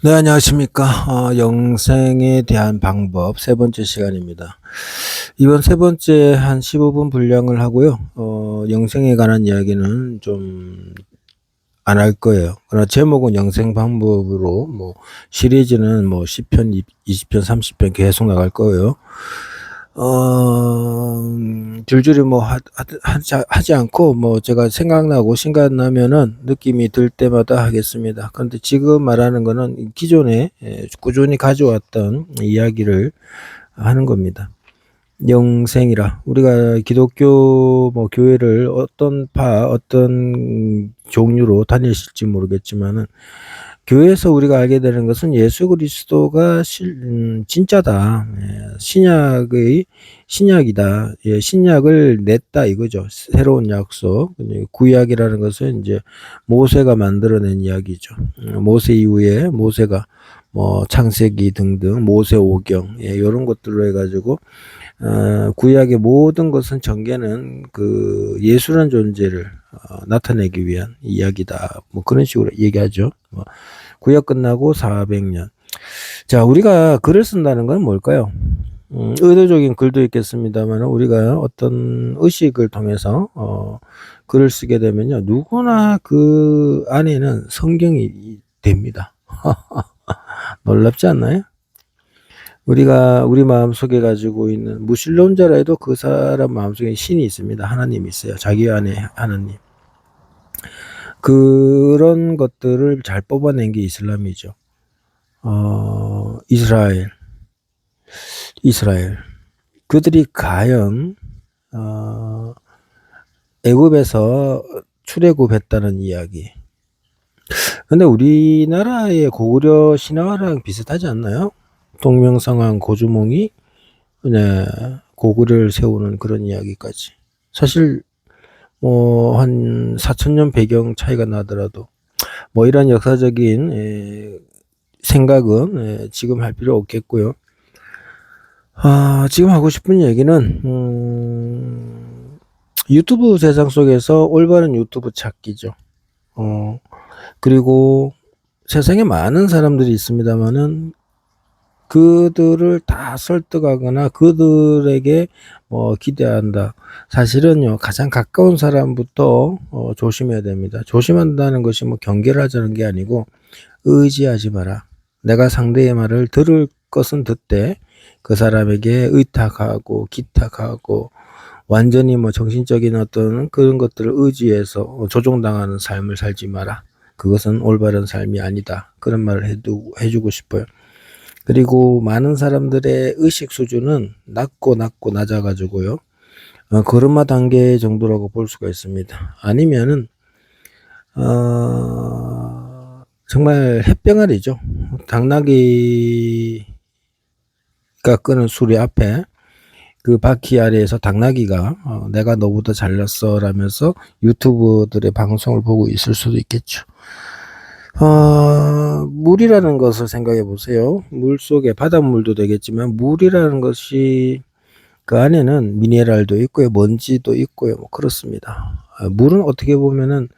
네, 안녕하십니까. 어, 영생에 대한 방법 세 번째 시간입니다. 이번 세 번째 한 15분 분량을 하고요. 어, 영생에 관한 이야기는 좀 안 할 거예요. 그러나 제목은 영생 방법으로 뭐 시리즈는 뭐 10편, 20편, 30편 계속 나갈 거예요. 어, 음, 줄줄이 뭐 하, 하, 하지 않고 뭐 제가 생각나고 생각나면은 느낌이 들 때마다 하겠습니다. 그런데 지금 말하는 거는 기존에 예, 꾸준히 가져왔던 이야기를 하는 겁니다. 영생이라 우리가 기독교 뭐 교회를 어떤 파 어떤 종류로 다니실지 모르겠지만은 교회에서 우리가 알게 되는 것은 예수 그리스도가 실, 음, 진짜다. 예, 신약의 신약이다. 예, 신약을 냈다 이거죠. 새로운 약속. 구약이라는 것은 이제 모세가 만들어낸 이야기죠. 음, 모세 이후에 모세가 뭐 창세기 등등 모세 오경 예, 이런 것들로 해가지고 어, 구약의 모든 것은 전개는 그 예수란 존재를 어, 나타내기 위한 이야기다. 뭐 그런 식으로 얘기하죠. 뭐 구약 끝나고 400년. 자, 우리가 글을 쓴다는 건 뭘까요? 음, 의도적인 글도 있겠습니다만 우리가 어떤 의식을 통해서 어, 글을 쓰게 되면요 누구나 그 안에는 성경이 됩니다. 놀랍지 않나요? 우리가 우리 마음 속에 가지고 있는 무신론자라 해도 그 사람 마음 속에 신이 있습니다. 하나님이 있어요. 자기 안에 하나님. 그런 것들을 잘 뽑아낸 게 이슬람이죠. 어, 이스라엘. 이스라엘. 그들이 과연 어, 애굽에서 출애굽했다는 이야기. 근데 우리나라의 고구려 신화랑 비슷하지 않나요? 동명상황 고주몽이 네, 고구려를 세우는 그런 이야기까지. 사실 뭐 한 4천년 배경 차이가 나더라도 뭐 이런 역사적인 에, 생각은 에, 지금 할 필요 없겠고요. 아, 지금 하고 싶은 얘기는 음, 유튜브 세상 속에서 올바른 유튜브 찾기죠. 어, 그리고 세상에 많은 사람들이 있습니다만은 그들을 다 설득하거나 그들에게 뭐 기대한다. 사실은요, 가장 가까운 사람부터 어, 조심해야 됩니다. 조심한다는 것이 뭐 경계를 하자는 게 아니고 의지하지 마라. 내가 상대의 말을 들을 것은 듣되 그 사람에게 의탁하고 기탁하고 완전히 뭐 정신적인 어떤 그런 것들을 의지해서 조종당하는 삶을 살지 마라. 그것은 올바른 삶이 아니다. 그런 말을 해두, 해주고 싶어요. 그리고 많은 사람들의 의식 수준은 낮고 낮고 낮아가지고요. 어, 걸음마 단계 정도라고 볼 수가 있습니다. 아니면은, 어, 정말 햇병아리죠. 당나귀가 끄는 수리 앞에 그 바퀴 아래에서 당나귀가 어, 내가 너보다 잘났어 라면서 유튜브들의 방송을 보고 있을 수도 있겠죠. 어, 물이라는 것을 생각해 보세요. 물 속에 바닷물도 되겠지만 물이라는 것이 그 안에는 미네랄도 있고요, 먼지도 있고요, 뭐 그렇습니다. 아, 물은 어떻게 보면은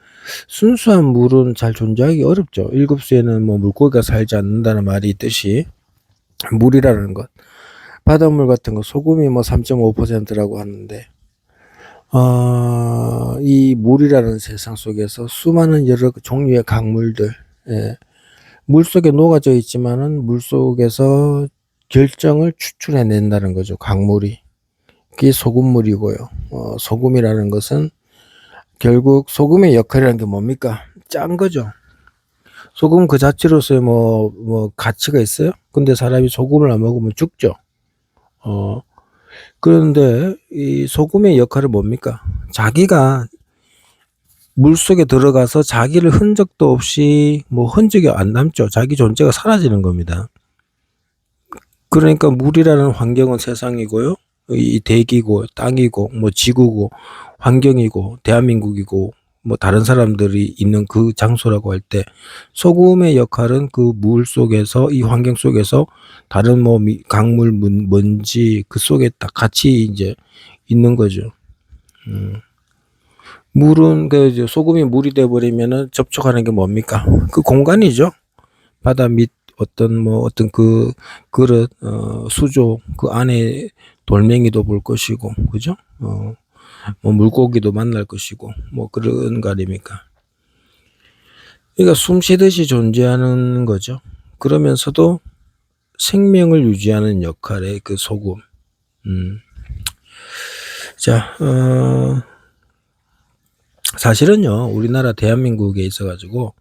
순수한 물은 잘 존재하기 어렵죠. 일곱 수에는 뭐 물고기가 살지 않는다는 말이 있듯이 물이라는 것, 바닷물 같은 거 소금이 뭐 3.5%라고 하는데 어, 이 물이라는 세상 속에서 수많은 여러 종류의 강물들 예. 물속에 녹아져 있지만은 물속에서 결정을 추출해 낸다는 거죠. 강물이. 그게 소금물이고요. 어, 소금이라는 것은 결국 소금의 역할이라는 게 뭡니까? 짠 거죠. 소금 그 자체로서의 뭐, 뭐, 가치가 있어요? 근데 사람이 소금을 안 먹으면 죽죠. 어, 그런데 이 소금의 역할은 뭡니까? 자기가 물속에 들어가서 자기를 흔적도 없이 뭐 흔적이 안 남죠. 자기 존재가 사라지는 겁니다. 그러니까 물이라는 환경은 세상이고요. 이 대기고 땅이고 뭐 지구고 환경이고 대한민국이고 뭐 다른 사람들이 있는 그 장소라고 할 때 소금의 역할은 그 물 속에서 이 환경 속에서 다른 뭐 강물 먼지 그 속에 딱 같이 이제 있는 거죠. 음. 물은 그 소금이 물이 돼 버리면은 접촉하는 게 뭡니까? 그 공간이죠. 바다 밑 어떤 뭐 어떤 그 그릇 어 수조 그 안에 돌멩이도 볼 것이고 그죠? 어 뭐 물고기도 만날 것이고 뭐 그런 거 아닙니까? 그러니까 숨 쉬듯이 존재하는 거죠. 그러면서도 생명을 유지하는 역할의 그 소금. 음. 자, 어, 사실은요, 우리나라 대한민국에 있어가지고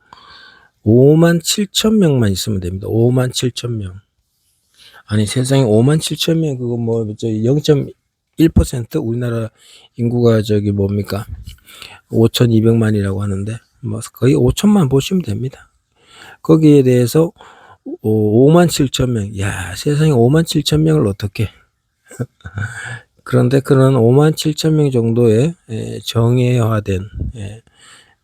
5만 7천 명만 있으면 됩니다. 5만 7천 명. 아니 세상에 5만 7천 명 그거 뭐 0.1% 우리나라 인구가 저기 뭡니까 5,200만이라고 하는데 뭐 거의 5천만 보시면 됩니다. 거기에 대해서 5만 7천 명. 야 세상에 5만 7천 명을 어떻게 그런데 그런 5만 7천 명 정도의 예, 정예화된 예,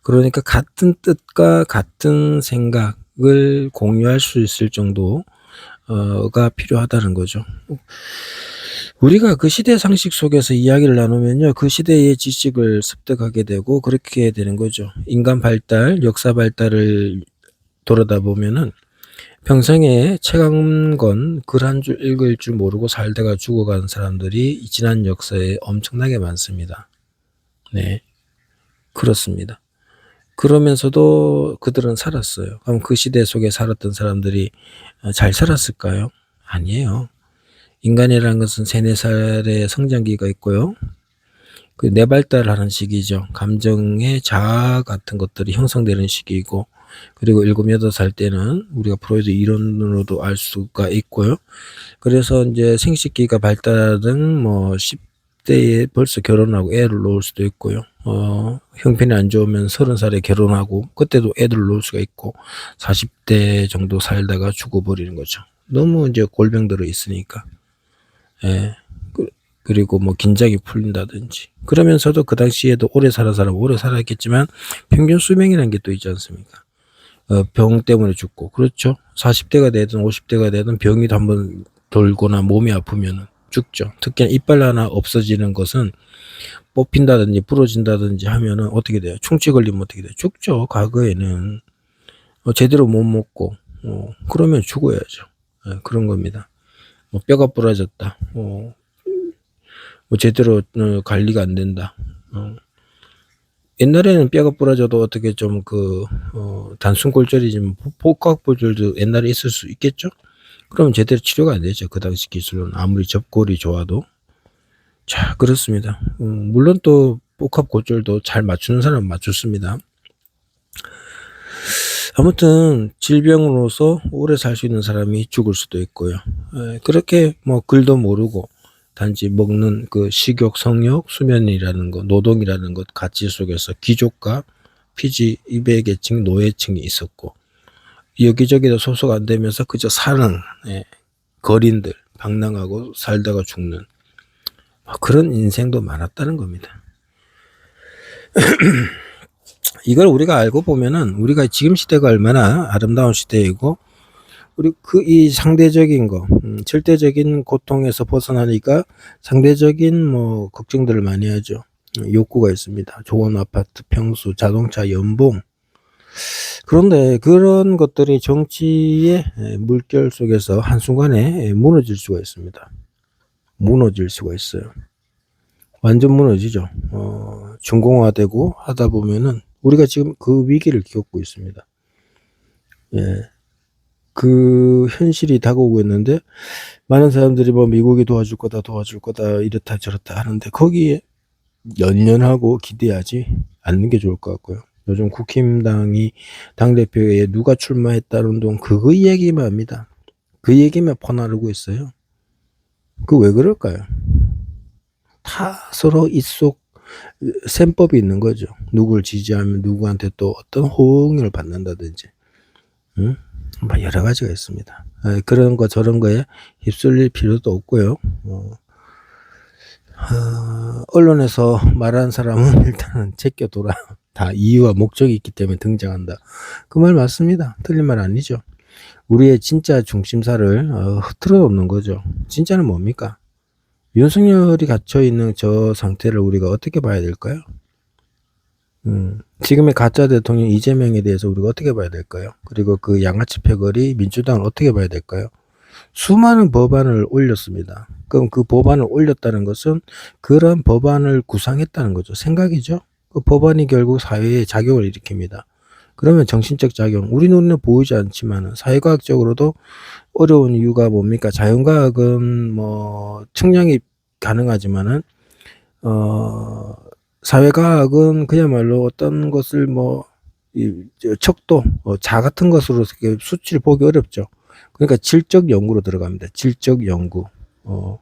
그러니까 같은 뜻과 같은 생각을 공유할 수 있을 정도가 필요하다는 거죠. 우리가 그 시대 상식 속에서 이야기를 나누면요, 그 시대의 지식을 습득하게 되고 그렇게 되는 거죠. 인간 발달, 역사 발달을 돌아다 보면은 평생에 책 한 권, 글 한 줄 읽을 줄 모르고 살다가 죽어간 사람들이 지난 역사에 엄청나게 많습니다. 네. 그렇습니다. 그러면서도 그들은 살았어요. 그럼 그 시대 속에 살았던 사람들이 어, 잘 살았을까요? 아니에요. 인간이라는 것은 세네 살의 성장기가 있고요. 그 내발달하는 시기죠. 감정의 자아 같은 것들이 형성되는 시기이고, 그리고 일곱 여덟 살 때는 우리가 프로이드 이론으로도 알 수가 있고요. 그래서 이제 생식기가 발달하든 뭐 10대에 벌써 결혼하고 애를 놓을 수도 있고요. 어, 형편이 안 좋으면 서른 살에 결혼하고 그때도 애들 놓을 수가 있고 40대 정도 살다가 죽어버리는 거죠. 너무 이제 골병 들어 있으니까. 예. 그, 그리고 뭐 긴장이 풀린다든지. 그러면서도 그 당시에도 오래 살아 사람 오래 살았겠지만 평균 수명이라는 게 또 있지 않습니까? 어, 병 때문에 죽고. 그렇죠. 40대가 되든 50대가 되든 병이 한번 돌거나 몸이 아프면 죽죠. 특히 이빨 하나 없어지는 것은 뽑힌다든지 부러진다든지 하면은 어떻게 돼요? 충치 걸리면 어떻게 돼요? 죽죠. 과거에는. 어, 제대로 못 먹고, 어, 그러면 죽어야죠. 예, 그런 겁니다. 뭐 뼈가 부러졌다. 어, 뭐 제대로 어, 관리가 안 된다. 어. 옛날에는 뼈가 부러져도 어떻게 좀 그, 어, 단순 골절이지만 복각 골절도 옛날에 있을 수 있겠죠? 그러면 제대로 치료가 안 되죠. 그 당시 기술로는. 아무리 접골이 좋아도. 자, 그렇습니다. 음, 물론 또 복합 골절도 잘 맞추는 사람은 맞췄습니다. 아무튼 질병으로서 오래 살 수 있는 사람이 죽을 수도 있고요. 에, 그렇게 뭐 글도 모르고 단지 먹는 그 식욕, 성욕, 수면이라는 것, 노동이라는 것 가치 속에서 귀족과 피지, 이배계층, 노예층이 있었고 여기저기도 소속 안 되면서 그저 사는 예, 거린들 방랑하고 살다가 죽는 뭐 그런 인생도 많았다는 겁니다. 이걸 우리가 알고 보면은 우리가 지금 시대가 얼마나 아름다운 시대이고 우리 그이 상대적인 거 음, 절대적인 고통에서 벗어나니까 상대적인 뭐 걱정들을 많이 하죠. 음, 욕구가 있습니다. 좋은 아파트, 평수, 자동차, 연봉. 그런데 그런 것들이 정치의 물결 속에서 한순간에 무너질 수가 있습니다. 무너질 수가 있어요. 완전 무너지죠. 어, 중공화되고 하다 보면은 우리가 지금 그 위기를 겪고 있습니다. 예. 그 현실이 다가오고 있는데 많은 사람들이 뭐 미국이 도와줄 거다 도와줄 거다 이렇다 저렇다 하는데 거기에 연연하고 기대하지 않는 게 좋을 것 같고요. 요즘 국힘당이 당대표에 누가 출마했다는 동 그거 얘기만 합니다. 그 얘기만 퍼나르고 있어요. 그 왜 그럴까요? 다 서로 입속 셈법이 있는 거죠. 누구를 지지하면 누구한테 또 어떤 호응을 받는다든지, 응? 뭐 여러 가지가 있습니다. 그런 거 저런 거에 휩쓸릴 필요도 없고요. 어, 어, 언론에서 말하는 사람은 일단은 제껴둬라. 다 이유와 목적이 있기 때문에 등장한다. 그 말 맞습니다. 틀린 말 아니죠. 우리의 진짜 중심사를 어, 흐트러 놓는 거죠. 진짜는 뭡니까? 윤석열이 갇혀 있는 저 상태를 우리가 어떻게 봐야 될까요? 음, 지금의 가짜 대통령 이재명에 대해서 우리가 어떻게 봐야 될까요? 그리고 그 양아치 패거리 민주당을 어떻게 봐야 될까요? 수많은 법안을 올렸습니다. 그럼 그 법안을 올렸다는 것은 그런 법안을 구상했다는 거죠. 생각이죠. 그 법안이 결국 사회에 작용을 일으킵니다. 그러면 정신적 작용, 우리 눈에 보이지 않지만 사회과학적으로도 어려운 이유가 뭡니까? 자연과학은 뭐 측량이 가능하지만은 어 사회과학은 그야말로 어떤 것을 뭐, 이, 저 척도, 어, 자 같은 것으로 수치를 보기 어렵죠. 그러니까 질적 연구로 들어갑니다. 질적 연구. 어,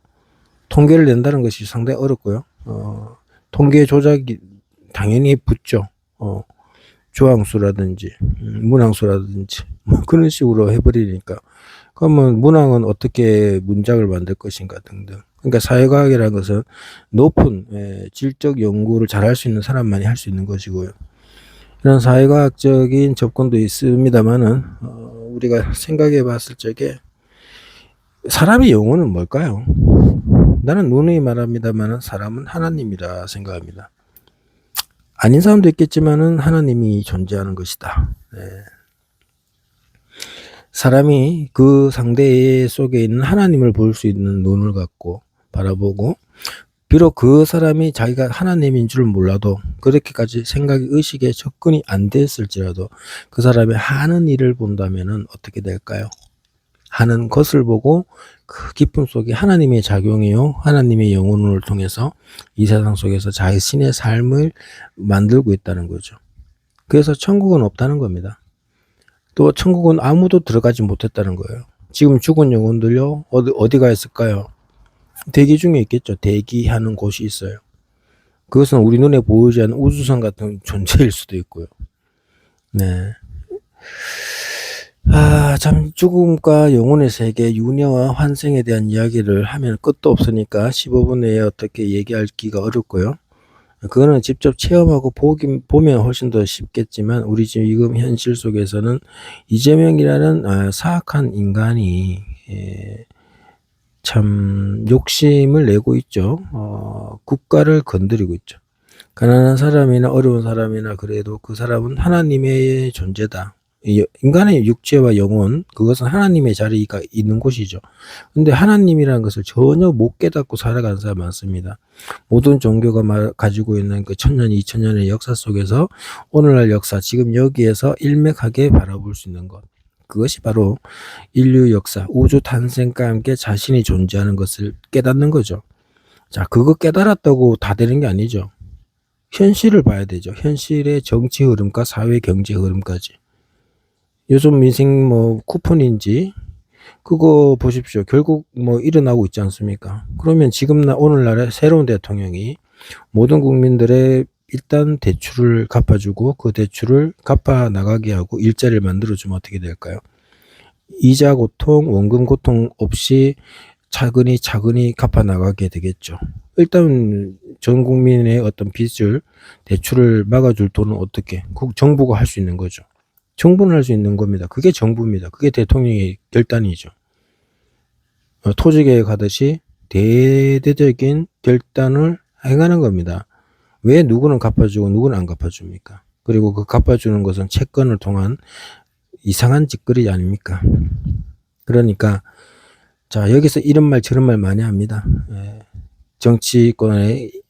통계를 낸다는 것이 상당히 어렵고요. 어, 통계 조작이 당연히 붙죠. 어, 조항수라든지, 음, 문항수라든지, 뭐 그런 식으로 해버리니까. 그러면 문항은 어떻게 문장을 만들 것인가 등등. 그러니까 사회과학이라는 것은 높은 예, 질적 연구를 잘할 수 있는 사람만이 할 수 있는 것이고요. 이런 사회과학적인 접근도 있습니다만은 어, 우리가 생각해 봤을 적에 사람의 영혼은 뭘까요? 나는 누누이 말합니다만은 사람은 하나님이라 생각합니다. 아닌 사람도 있겠지만은 하나님이 존재하는 것이다. 네. 사람이 그 상대 속에 있는 하나님을 볼 수 있는 눈을 갖고 바라보고 비록 그 사람이 자기가 하나님인 줄 몰라도 그렇게까지 생각이 의식에 접근이 안 됐을지라도 그 사람이 하는 일을 본다면은 어떻게 될까요? 하는 것을 보고 그 기쁨 속에 하나님의 작용이요 하나님의 영혼을 통해서 이 세상 속에서 자신의 삶을 만들고 있다는 거죠. 그래서 천국은 없다는 겁니다. 또 천국은 아무도 들어가지 못했다는 거예요. 지금 죽은 영혼들요 어디 어디가 있을까요? 대기 중에 있겠죠. 대기하는 곳이 있어요. 그것은 우리 눈에 보이지 않는 우주선 같은 존재일 수도 있고요. 네. 아, 참, 죽음과 영혼의 세계, 윤회와 환생에 대한 이야기를 하면 끝도 없으니까 15분 내에 어떻게 얘기하기가 어렵고요. 그거는 직접 체험하고 보기, 보면 훨씬 더 쉽겠지만, 우리 지금 현실 속에서는 이재명이라는 아, 사악한 인간이, 예, 참 욕심을 내고 있죠. 어, 국가를 건드리고 있죠. 가난한 사람이나 어려운 사람이나 그래도 그 사람은 하나님의 존재다. 이 인간의 육체와 영혼 그것은 하나님의 자리가 있는 곳이죠. 근데 하나님이라는 것을 전혀 못 깨닫고 살아가는 사람 많습니다. 모든 종교가 말- 가지고 있는 그 천년, 이천년의 역사 속에서 오늘날 역사 지금 여기에서 일맥하게 바라볼 수 있는 것. 그것이 바로 인류 역사, 우주 탄생과 함께 자신이 존재하는 것을 깨닫는 거죠. 자, 그거 깨달았다고 다 되는 게 아니죠. 현실을 봐야 되죠. 현실의 정치 흐름과 사회 경제 흐름까지. 요즘 인생 뭐 쿠폰인지 그거 보십시오. 결국 뭐 일어나고 있지 않습니까? 그러면 지금 나 오늘날의 새로운 대통령이 모든 국민들의 일단 대출을 갚아주고 그 대출을 갚아 나가게 하고 일자리를 만들어주면 어떻게 될까요? 이자 고통, 원금 고통 없이 차근히 차근히 갚아 나가게 되겠죠. 일단 전 국민의 어떤 빚을 대출을 막아줄 돈은 어떻게 국 정부가 할 수 있는 거죠. 정부는 할 수 있는 겁니다. 그게 정부입니다. 그게 대통령의 결단이죠. 어, 토지계획 하듯이 대대적인 결단을 행하는 겁니다. 왜 누구는 갚아주고 누구는 안 갚아줍니까? 그리고 그 갚아주는 것은 채권을 통한 이상한 짓거리 아닙니까? 그러니까 자 여기서 이런 말 저런 말 많이 합니다. 예, 정치권의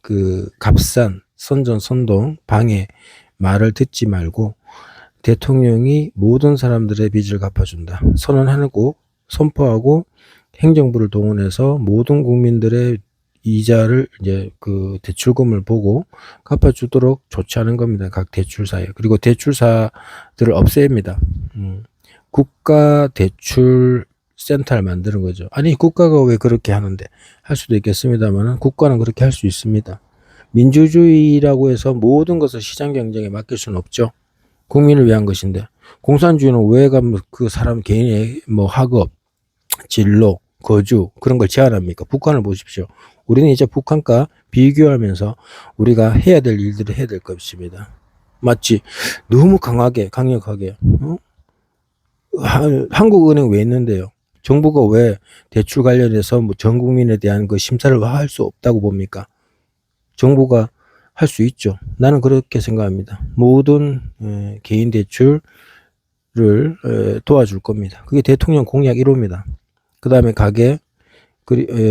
그 값싼 선전 선동 방해 말을 듣지 말고 대통령이 모든 사람들의 빚을 갚아준다 선언하고 선포하고 행정부를 동원해서 모든 국민들의 이자를 이제 그 대출금을 보고 갚아주도록 조치하는 겁니다. 각 대출사에. 그리고 대출사들을 없앱니다. 음, 국가 대출 센터를 만드는 거죠. 아니 국가가 왜 그렇게 하는데 할 수도 있겠습니다만 국가는 그렇게 할 수 있습니다. 민주주의라고 해서 모든 것을 시장 경쟁에 맡길 수는 없죠. 국민을 위한 것인데 공산주의는 왜 가면 그 사람 개인의 뭐 학업, 진로, 거주 그런 걸 제한합니까? 북한을 보십시오. 우리는 이제 북한과 비교하면서 우리가 해야 될 일들을 해야 될 것입니다. 마치 너무 강하게 강력하게 어? 하- 한국은행 왜 있는데요? 정부가 왜 대출 관련해서 뭐 전 국민에 대한 그 심사를 할 수 없다고 봅니까? 정부가 할 수 있죠. 나는 그렇게 생각합니다. 모든 에, 개인 대출을 에, 도와줄 겁니다. 그게 대통령 공약 1호입니다. 그 다음에 가계,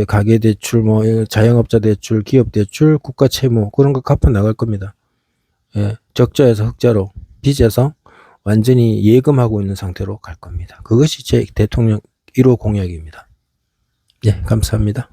가계 대출, 뭐 에, 자영업자 대출, 기업 대출, 국가 채무 그런 거 갚아 나갈 겁니다. 예, 적자에서 흑자로 빚에서 완전히 예금하고 있는 상태로 갈 겁니다. 그것이 제 대통령 1호 공약입니다. 예, 감사합니다.